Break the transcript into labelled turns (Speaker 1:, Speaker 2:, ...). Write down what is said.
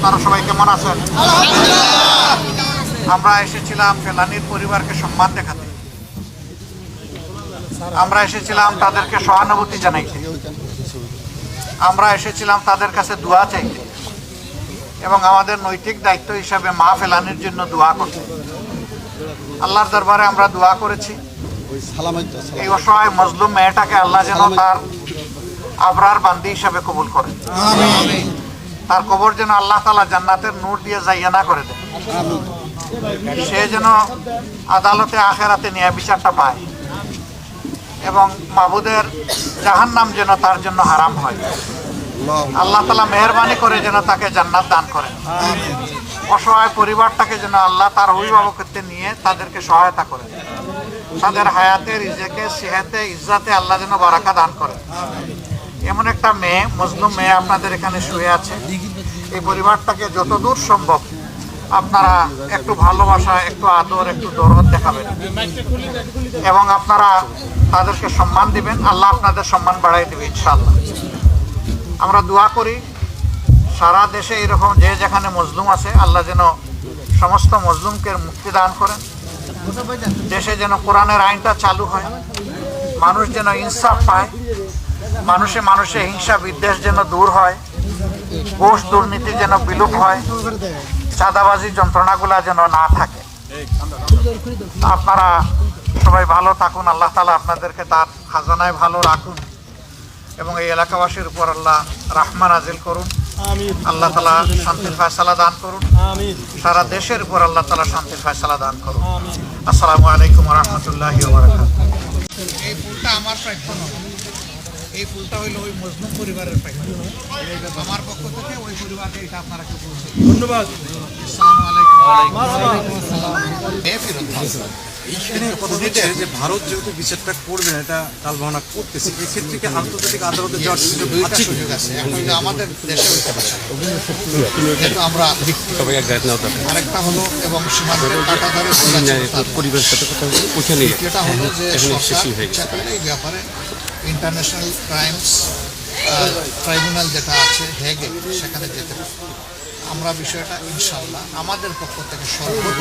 Speaker 1: আপনারা সবাই কেমন আছেন? আমরা এসেছিলাম ফেলানির পরিবারকে সম্মান দেখাতে। আমরা এসেছিলাম তাদেরকে সহানুভূতি জানাইতে। আমরা এসেছিলাম তাদের কাছে দোয়া চাইতে এবং আমাদের নৈতিক দায়িত্ব হিসাবে মা ফেলানির জন্য দোয়া করতে। আল্লাহর দরবারে আমরা দোয়া করেছি। এই অসহায় মজলুম মেয়েটাকে আল্লাহ যেন তার আবরার বান্দি হিসাবে কবুল করেন তার কবর যেন আল্লাহ তালা জান্নাতের নূর দিয়ে যাইয়া না করে দেয়। সে যেন আদালতে আখেরাতে নিয়ে বিচারটা পায় এবং মাহবুদের জাহান নাম যেন তার জন্য হারাম হয়। আল্লাহ তালা মেহরবানি করে যেন তাকে জান্নাত দান করেন। অসহায় পরিবারটাকে যেন আল্লাহ তার অভিভাবকত্বে নিয়ে তাদেরকে সহায়তা করেন। তাদের হায়াতে রিজেকে সেহাতে ইজ্জাতে আল্লাহ যেন বারাকা দান করেন। এমন একটা মেয়ে, মজলুম মেয়ে আপনাদের এখানে শুয়ে আছে। এই পরিবারটাকে যতদূর সম্ভব আপনারা একটু ভালোবাসা, একটু আদর, একটু দরদ দেখাবেন। এবং আপনারা তাদেরকে সম্মান দিবেন। আল্লাহ আপনাদের সম্মান বাড়াই দেবে, ইনশাআল্লাহ। আমরা দোয়া করি, সারা দেশে এরকম যে যেখানে মজলুম আছে, আল্লাহ যেন সমস্ত মজলুমকে মুক্তি দান করেন। দেশে যেন কোরআনের আইনটা চালু হয়, মানুষ যেন ইনসাফ পায়। মানুষে মানুষে হিংসা বিদ্বেষ যেন দূর হয় ঘোষ দুর্নীতি যেন বিলুপ হয় চাঁদাবাজি যন্ত্রণাগুলা যেন না থাকে। আপনারা সবাই ভালো থাকুন আল্লাহ তালা আপনাদেরকে তার খাজানায় ভালো রাখুন এবং এই এলাকাবাসীর উপর আল্লাহ রাহমান আজিল করুন। আল্লাহ তালা শান্তির ফয়সালা দান করুন। সারা দেশের উপর আল্লাহ তালা শান্তির ফয়সালা দান করুন। আসসালামু আলাইকুম রহমতুল্লাহ এই ফুলটা আমার প্রাপ্য এই ফুলটা হইল ওই মজলুম পরিবারের প্রাপ্য আমার পক্ষ থেকে ওই পরিবারকে এটা আপনারা কেউ বলছেন
Speaker 2: ধন্যবাদ।
Speaker 3: এইখানে কথা হচ্ছে যে ভারত যেহেতু বিচারটা করবে না এটা তাল ভাবনা করতেছে এক্ষেত্রে কি আন্তর্জাতিক আদালতে যাওয়ার সুযোগ আছে?
Speaker 1: আমাদের দেশে হইতে পারে। আমরা আরেকটা হলো এবং সীমান্তের কাটাধারে
Speaker 4: পরিবারের সাথে কথা বলে ওখানে
Speaker 1: হলো যে সরকার
Speaker 4: হয়ে
Speaker 1: এই ব্যাপারে ইন্টারন্যাশনাল ক্রাইমস ট্রাইব্যুনাল যেটা আছে হেগে সেখানে যেতে পারে আমরা বিষয়টা ইনশাল্লাহ আমাদের পক্ষ থেকে সর্বোচ্চ